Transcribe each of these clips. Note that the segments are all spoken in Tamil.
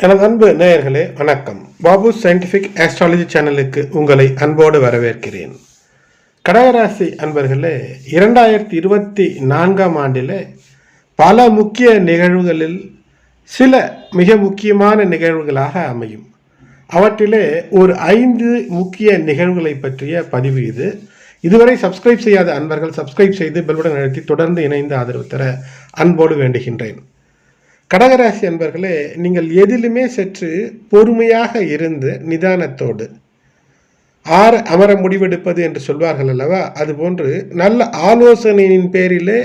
எனது அன்பு நேயர்களே வணக்கம். பாபு சயின்டிஃபிக் ஆஸ்ட்ராலஜி சேனலுக்கு உங்களை அன்போடு வரவேற்கிறேன். கடகராசி அன்பர்களே இரண்டாயிரத்தி இருபத்தி நான்காம் ஆண்டிலே பல முக்கிய நிகழ்வுகளில் சில மிக முக்கியமான நிகழ்வுகளாக அமையும். அவற்றிலே ஒரு ஐந்து முக்கிய நிகழ்வுகளை பற்றிய பதிவு இது. இதுவரை சப்ஸ்கிரைப் செய்யாத அன்பர்கள் சப்ஸ்கிரைப் செய்து பெல்படன் அழுத்தி தொடர்ந்து இணைந்து ஆதரவு தர அன்போடு வேண்டுகின்றேன். கடகராசி அன்பர்களே நீங்கள் எதிலுமே சற்று பொறுமையாக இருந்து நிதானத்தோடு ஆற அமர முடிவெடுப்பது என்று சொல்வார்கள் அல்லவா? அதுபோன்று நல்ல ஆலோசனையின் பேரிலே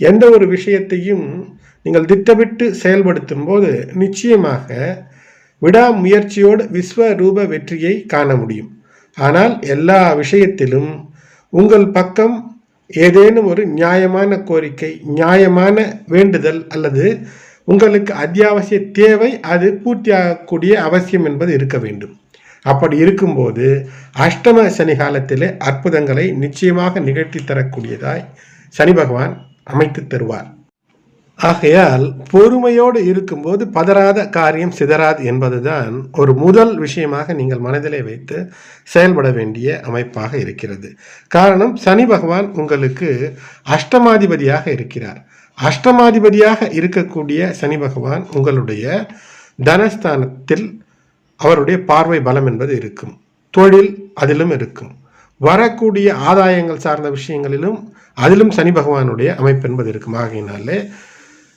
எந்த ஒரு விஷயத்தையும் நீங்கள் திட்டமிட்டு செயல்படுத்தும் போது நிச்சயமாக விடாமுயற்சியோடு விஸ்வரூப வெற்றியை காண முடியும். ஆனால் எல்லா விஷயத்திலும் உங்கள் பக்கம் ஏதேனும் ஒரு நியாயமான கோரிக்கை நியாயமான வேண்டுதல் அல்லது உங்களுக்கு அத்தியாவசிய தேவை அது பூர்த்தியாகக்கூடிய அவசியம் என்பது இருக்க வேண்டும். அப்படி இருக்கும்போது அஷ்டம சனி காலத்திலே அற்புதங்களை நிச்சயமாக நிகழ்த்தி தரக்கூடியதாய் சனி பகவான் அமைத்து தருவார். ஆகையால் பொறுமையோடு இருக்கும்போது பதறாத காரியம் சிதறாது என்பதுதான் ஒரு முதல் விஷயமாக நீங்கள் மனதிலே வைத்து செயல்பட வேண்டிய அமைப்பாக இருக்கிறது. காரணம் சனி பகவான் உங்களுக்கு அஷ்டமாதிபதியாக இருக்கிறார். அஷ்டமாதிபதியாக இருக்கக்கூடிய சனி பகவான் உங்களுடைய தனஸ்தானத்தில் அவருடைய பார்வை பலம் என்பது இருக்கும். தொழில் அதிலும் இருக்கும். வரக்கூடிய ஆதாயங்கள் சார்ந்த விஷயங்களிலும் அதிலும் சனி பகவானுடைய அமைப்பு என்பது இருக்கும். ஆகையினாலே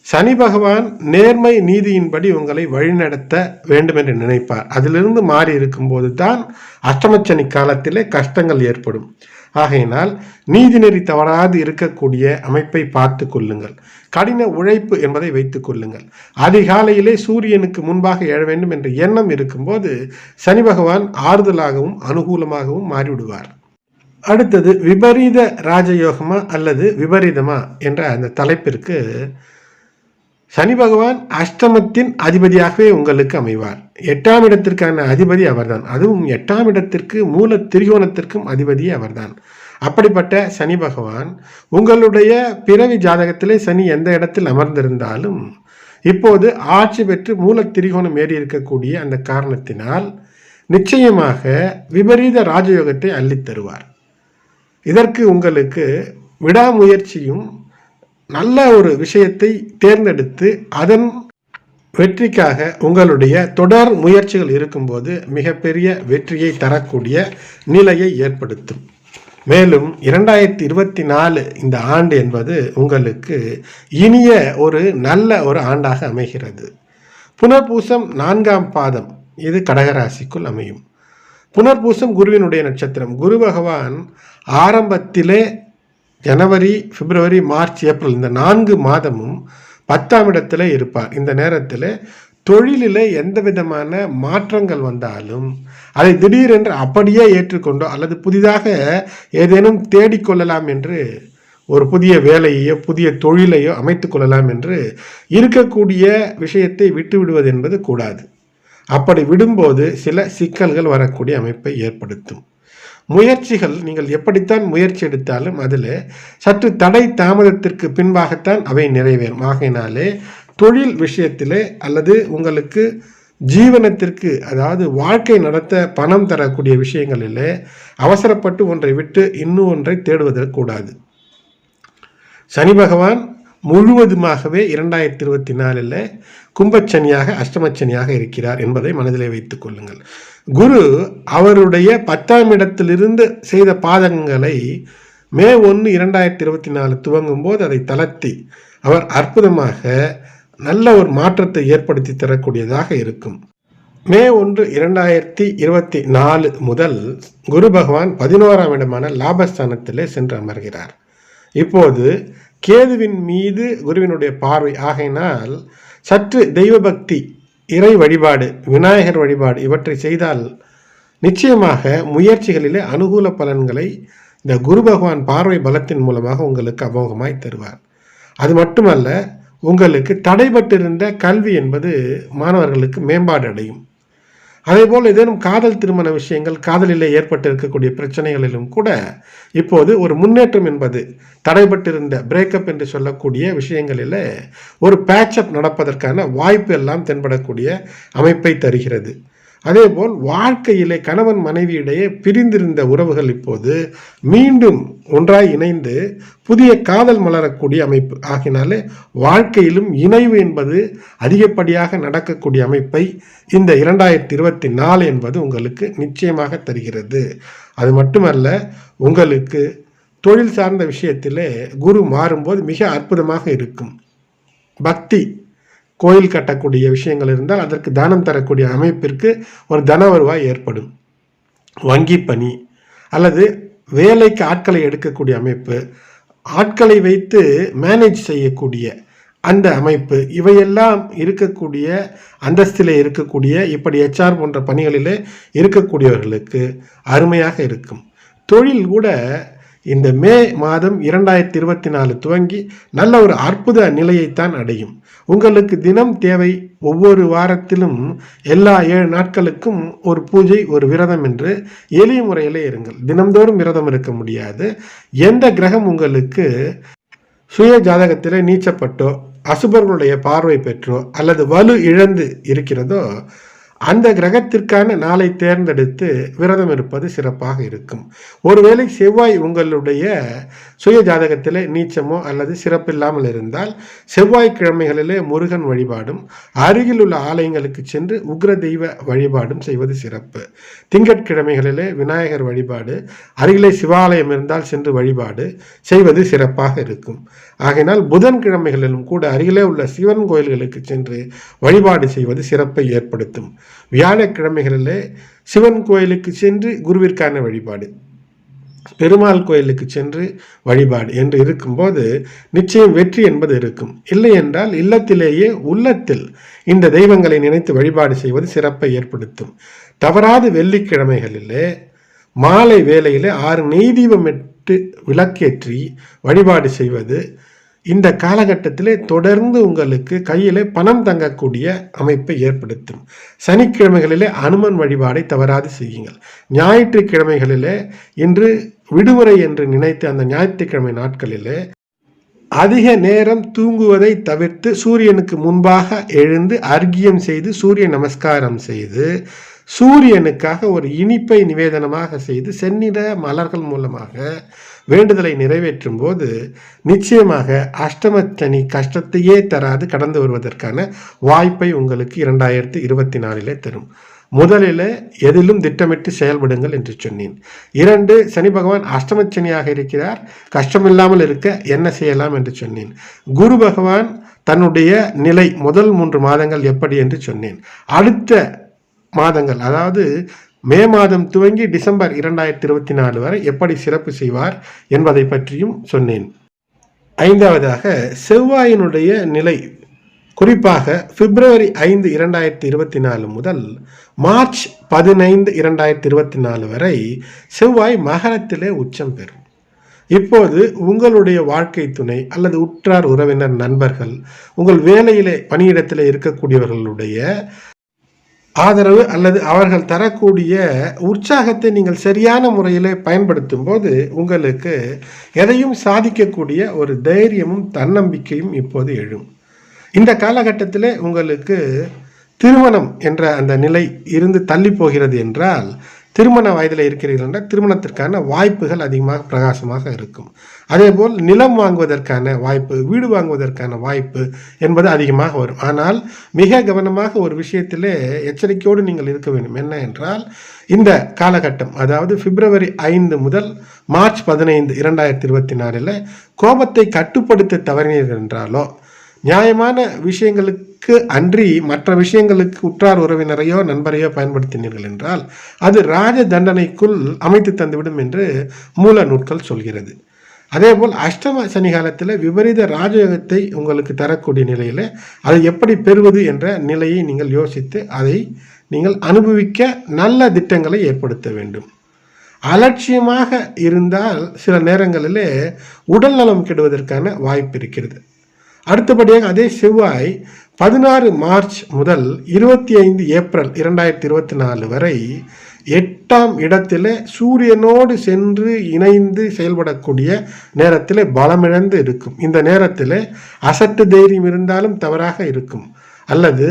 சனி பகவான் நேர்மை நீதியின்படி உங்களை வழிநடத்த வேண்டும் என்று நினைப்பார். அதிலிருந்து மாறி இருக்கும்போது தான் அஷ்டமச்சனி காலத்திலே கஷ்டங்கள் ஏற்படும். ஆகையினால் நீதிநெறி தவறாது இருக்கக்கூடிய அமைப்பை பார்த்து கொள்ளுங்கள். கடின உழைப்பு என்பதை வைத்துக் கொள்ளுங்கள். அதிகாலையிலே சூரியனுக்கு முன்பாக எழ வேண்டும் என்ற எண்ணம் இருக்கும்போது சனி பகவான் ஆறுதலாகவும் அனுகூலமாகவும் மாறிவிடுவார். அடுத்தது விபரீத ராஜயோகமா அல்லது விபரீதமா என்ற அந்த தலைப்பிற்கு சனி பகவான் அஷ்டமத்தின் அதிபதியாகவே உங்களுக்கு அமைவார். எட்டாம் இடத்திற்கான அதிபதி அவர்தான். அதுவும் எட்டாம் இடத்திற்கு மூல திரிகோணத்திற்கும் அதிபதி அவர்தான். அப்படிப்பட்ட சனி பகவான் உங்களுடைய பிறவி ஜாதகத்திலே சனி எந்த இடத்தில் அமர்ந்திருந்தாலும் இப்போது ஆட்சி பெற்று மூல திரிகோணம் ஏறி இருக்கக்கூடிய அந்த காரணத்தினால் நிச்சயமாக விபரீத ராஜயோகத்தை அள்ளித் தருவார். இதற்கு உங்களுக்கு விடாமுயற்சியும் நல்ல ஒரு விஷயத்தை தேர்ந்தெடுத்து அதன் வெற்றிக்காக உங்களுடைய தொடர் முயற்சிகள் இருக்கும்போது மிகப்பெரிய வெற்றியை தரக்கூடிய நிலையை ஏற்படுத்தும். மேலும் இரண்டாயிரத்தி இருபத்தி நாலு இந்த ஆண்டு என்பது உங்களுக்கு இனிய ஒரு நல்ல ஒரு ஆண்டாக அமைகிறது. புனர்பூசம் நான்காம் பாதம் இது கடகராசிக்குள் அமையும். புனர்பூசம் குருவினுடைய நட்சத்திரம். குரு பகவான் ஆரம்பத்திலே ஜனவரி பிப்ரவரி மார்ச் ஏப்ரல் இந்த நான்கு மாதமும் பத்தாம் இடத்துல இருப்பார். இந்த நேரத்தில் தொழிலில் எந்த விதமான மாற்றங்கள் வந்தாலும் அதை திடீரென்று அப்படியே ஏற்றுக்கொண்டோ அல்லது புதிதாக ஏதேனும் தேடிக்கொள்ளலாம் என்று ஒரு புதிய வேலையையோ புதிய தொழிலையோ அமைத்து கொள்ளலாம் என்று இருக்கக்கூடிய விஷயத்தை விட்டு விடுவது என்பது கூடாது. அப்படி விடும்போது சில சிக்கல்கள் வரக்கூடிய அமைப்பை ஏற்படுத்தும். முயற்சிகள் நீங்கள் எப்படித்தான் முயற்சி எடுத்தாலும் அதில் சற்று தடை தாமதத்திற்கு பின்பாகத்தான் அவை நிறைவேறும். ஆகையினாலே தொழில் விஷயத்திலே அல்லது உங்களுக்கு ஜீவனத்திற்கு அதாவது வாழ்க்கை நடத்த பணம் தரக்கூடிய விஷயங்களில் அவசரப்பட்டு ஒன்றை விட்டு இன்னும் ஒன்றை தேடுவதற்கு கூடாது. சனி பகவான் முழுவதுமாகவே இரண்டாயிரத்தி இருபத்தி நாலில் கும்பச்சனியாக அஷ்டமச்சனியாக இருக்கிறார் என்பதை மனதிலே வைத்துக் கொள்ளுங்கள். குரு அவருடைய பத்தாம் இடத்திலிருந்து செய்த பாதகங்களை மே ஒன்று இரண்டாயிரத்தி இருபத்தி நாலு துவங்கும் போது அதை தளர்த்தி அவர் அற்புதமாக நல்ல ஒரு மாற்றத்தை ஏற்படுத்தி தரக்கூடியதாக இருக்கும். மே ஒன்று இரண்டாயிரத்தி இருபத்தி நாலு முதல் குரு பகவான் பதினோராம் இடமான லாபஸ்தானத்திலே சென்று அமர்கிறார். இப்போது கேதுவின் மீது குருவினுடைய பார்வை. ஆகையினால் சற்று தெய்வ பக்தி இறை வழிபாடு விநாயகர் வழிபாடு இவற்றை செய்தால் நிச்சயமாக முயற்சிகளிலே அனுகூல பலன்களை இந்த குரு பகவான் பார்வை பலத்தின் மூலமாக உங்களுக்கு அமோகமாய் தருவார். அது மட்டுமல்ல உங்களுக்கு தடைபட்டிருந்த கல்வி என்பது மாணவர்களுக்கு மேம்பாடு அடையும். அதேபோல் ஏதேனும் காதல் திருமண விஷயங்கள் காதலிலே ஏற்பட்டு இருக்கக்கூடிய பிரச்சனைகளிலும் கூட இப்போது ஒரு முன்னேற்றம் என்பது தடைபட்டிருந்த பிரேக்கப் என்று சொல்லக்கூடிய விஷயங்களில் ஒரு பேச்சப் நடப்பதற்கான வாய்ப்பு எல்லாம் தென்படக்கூடிய அமைப்பை தருகிறது. அதேபோல் வாழ்க்கையிலே கணவன் மனைவியிடையே பிரிந்திருந்த உறவுகள் இப்போது மீண்டும் ஒன்றாய் இணைந்து புதிய காதல் மலரக்கூடிய அமைப்பு. ஆகினாலே வாழ்க்கையிலும் இணைவு என்பது அதிகப்படியாக நடக்கக்கூடிய அமைப்பை இந்த இரண்டாயிரத்தி இருபத்தி நாலு என்பது உங்களுக்கு நிச்சயமாக தருகிறது. அது மட்டுமல்ல உங்களுக்கு தொழில் சார்ந்த விஷயத்திலே குரு மாறும்போது மிக அற்புதமாக இருக்கும். பக்தி கோயில் கட்டக்கூடிய விஷயங்கள் இருந்தால் அதற்கு தானம் தரக்கூடிய அமைப்பிற்கு ஒரு தன வருவாய் ஏற்படும். வங்கி பணி அல்லது வேலைக்கு ஆட்களை எடுக்கக்கூடிய அமைப்பு ஆட்களை வைத்து மேனேஜ் செய்யக்கூடிய அந்த அமைப்பு இவையெல்லாம் இருக்கக்கூடிய அந்தஸ்திலே இருக்கக்கூடிய இப்படி ஹெச்ஆர் போன்ற பணிகளிலே இருக்கக்கூடியவர்களுக்கு அருமையாக இருக்கும். தொழில் கூட இந்த மே மாதம் இரண்டாயிரத்தி இருபத்தி நாலு துவங்கி நல்ல ஒரு அற்புத நிலையைத்தான் அடையும். உங்களுக்கு தினம் தேவை ஒவ்வொரு வாரத்திலும் எல்லா ஏழு நாட்களுக்கும் ஒரு பூஜை ஒரு விரதம் என்று எளிய முறையிலே இருங்கள். தினம்தோறும் விரதம் இருக்க முடியாது. எந்த கிரகம் உங்களுக்கு சுய ஜாதகத்தில் நீச்சப்பட்டோ அசுபர்களுடைய பார்வை பெற்றோ அல்லது வலு இழந்து இருக்கிறதோ அந்த கிரகத்திற்கான நாளை தேர்ந்தெடுத்து விரதம் இருப்பது சிறப்பாக இருக்கும். ஒருவேளை செவ்வாய் உங்களுடைய சுய ஜாதகத்திலே நீச்சமோ அல்லது சிறப்பில்லாமல் இருந்தால் செவ்வாய்க்கிழமைகளிலே முருகன் வழிபாடும் அருகில் உள்ள ஆலயங்களுக்கு சென்று உக்ர தெய்வ வழிபாடும் செய்வது சிறப்பு. திங்கட்கிழமைகளிலே விநாயகர் வழிபாடு அருகிலே சிவாலயம் இருந்தால் சென்று வழிபாடு செய்வது சிறப்பாக இருக்கும். ஆகையினால் புதன்கிழமைகளிலும் கூட அருகிலே உள்ள சிவன் கோயில்களுக்கு சென்று வழிபாடு செய்வது சிறப்பை ஏற்படுத்தும். வியாழக்கிழமைகளிலே சிவன் கோயிலுக்கு சென்று குருவிற்கான வழிபாடு பெருமாள் கோயிலுக்கு சென்று வழிபாடு என்று இருக்கும்போது நிச்சயம் வெற்றி என்பது இருக்கும். இல்லை என்றால் இல்லத்திலேயே உள்ளத்தில் இந்த தெய்வங்களை நினைத்து வழிபாடு செய்வது சிறப்பை ஏற்படுத்தும். தவறாது வெள்ளிக்கிழமைகளிலே மாலை வேளையிலே ஆறு நெய் தீபம் விளக்கேற்றி வழிபாடு செய்வது இந்த காலகட்டத்திலே தொடர்ந்து உங்களுக்கு கையிலே பணம் தங்கக்கூடிய அமைப்பை ஏற்படுத்தும். சனிக்கிழமைகளிலே அனுமன் வழிபாடை தவறாது செய்யுங்கள். ஞாயிற்றுக்கிழமைகளிலே இன்று விடுமுறை என்று நினைத்து அந்த ஞாயிற்றுக்கிழமை நாட்களிலே அதிக நேரம் தூங்குவதை தவிர்த்து சூரியனுக்கு முன்பாக எழுந்து அர்க்கியம் செய்து சூரிய நமஸ்காரம் செய்து சூரியனுக்காக ஒரு இனிப்பை நிவேதனமாக செய்து செந்நிற மலர்கள் மூலமாக வேண்டுதலை நிறைவேற்றும் போது நிச்சயமாக அஷ்டமச்சனி கஷ்டத்தையே தராது கடந்து வருவதற்கான வாய்ப்பை உங்களுக்கு இரண்டாயிரத்தி இருபத்தி நாலிலே தரும். முதலில் எதிலும் திட்டமிட்டு செயல்படுங்கள் என்று சொன்னேன். இரண்டு சனி பகவான் அஷ்டமச்சனியாக இருக்கிறார். கஷ்டமில்லாமல் இருக்க என்ன செய்யலாம் என்று சொன்னேன். குரு பகவான் தன்னுடைய நிலை முதல் மூன்று மாதங்கள் எப்படி என்று சொன்னேன். அடுத்த மாதங்கள். அதாவது மே மாதம் துவங்கி டிசம்பர் இரண்டாயிரத்தி இருபத்தி நாலு வரை எப்படி சிறப்பு செய்வார் என்பதை பற்றியும் சொன்னேன். ஐந்தாவதாக செவ்வாயினுடைய நிலை குறிப்பாக பிப்ரவரி ஐந்து இரண்டாயிரத்தி இருபத்தி நாலு முதல் மார்ச் பதினைந்து இரண்டாயிரத்தி இருபத்தி நாலு வரை செவ்வாய் மகரத்திலே உச்சம் பெறும். இப்போது உங்களுடைய வாழ்க்கை துணை அல்லது உற்றார் உறவினர் நண்பர்கள் உங்கள் வேலையிலே பணியிடத்தில் இருக்கக்கூடியவர்களுடைய ஆதரவு அல்லது அவர்கள் தரக்கூடிய உற்சாகத்தை நீங்கள் சரியான முறையில் பயன்படுத்தும் போது உங்களுக்கு எதையும் சாதிக்கக்கூடிய ஒரு தைரியமும் தன்னம்பிக்கையும் இப்போது எழும். இந்த காலகட்டத்தில் உங்களுக்கு திருமணம் என்ற அந்த நிலை இருந்து தள்ளி போகிறது என்றால் திருமண வயதில் இருக்கிறீர்கள் என்றால் திருமணத்திற்கான வாய்ப்புகள் அதிகமாக பிரகாசமாக இருக்கும். அதேபோல் நிலம் வாங்குவதற்கான வாய்ப்பு வீடு வாங்குவதற்கான வாய்ப்பு என்பது அதிகமாக வரும். ஆனால் மிக கவனமாக ஒரு விஷயத்திலே எச்சரிக்கையோடு நீங்கள் இருக்க வேண்டும். என்ன என்றால் இந்த காலகட்டம் அதாவது பிப்ரவரி ஐந்து முதல் மார்ச் பதினைந்து இரண்டாயிரத்தி இருபத்தி நாலில் கோபத்தை கட்டுப்படுத்த தவறினீர்கள் என்றாலோ நியாயமான விஷயங்களுக்கு அன்றி மற்ற விஷயங்களுக்கு உற்றார் உறவினரையோ நண்பரையோ பயன்படுத்தினீர்கள் என்றால் அது ராஜ தண்டனைக்குள் அமைத்து தந்துவிடும் என்று மூல நூட்கள் சொல்கிறது. அதேபோல் அஷ்டம சனி காலத்தில் விபரீத ராஜயோகத்தை உங்களுக்கு தரக்கூடிய நிலையில் அதை எப்படி பெறுவது என்ற நிலையை நீங்கள் யோசித்து அதை நீங்கள் அனுபவிக்க நல்ல திட்டங்களை ஏற்படுத்த வேண்டும். அலட்சியமாக இருந்தால் சில நேரங்களிலே உடல் நலம் கெடுவதற்கான வாய்ப்பு இருக்கிறது. அடுத்தபடியாக அதே செவ்வாய் பதினாறு மார்ச் முதல் இருபத்தி ஐந்து ஏப்ரல் இரண்டாயிரத்தி இருபத்தி நாலு வரை எட்டாம் இடத்தில் சூரியனோடு சென்று இணைந்து செயல்படக்கூடிய நேரத்தில் பலமிழந்து இருக்கும். இந்த நேரத்தில் அசட்டு தைரியம் இருந்தாலும் தவறாக இருக்கும். அல்லது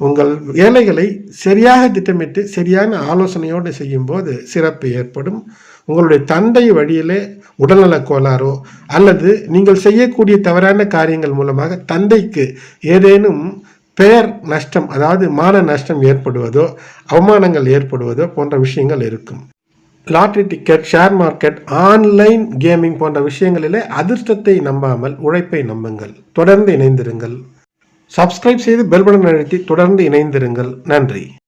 உங்கள் வேலைகளை சரியாக திட்டமிட்டு சரியான ஆலோசனையோடு செய்யும்போது சிறப்பு ஏற்படும். உங்களுடைய தந்தை வழியிலே உடல்நலக் கோளாறோ அல்லது நீங்கள் செய்யக்கூடிய தவறான காரியங்கள் மூலமாக தந்தைக்கு ஏதேனும் பெயர் நஷ்டம் அதாவது மான நஷ்டம் ஏற்படுவதோ அவமானங்கள் ஏற்படுவதோ போன்ற விஷயங்கள் இருக்கும். Lottery ticket share market online gaming போன்ற விஷயங்களிலே அதிர்ஷ்டத்தை நம்பாமல் உழைப்பை நம்புங்கள். தொடர்ந்து இணைந்திருங்கள். சப்ஸ்கிரைப் செய்து பெல்படன் அழுத்தி தொடர்ந்து இணைந்திருங்கள். நன்றி.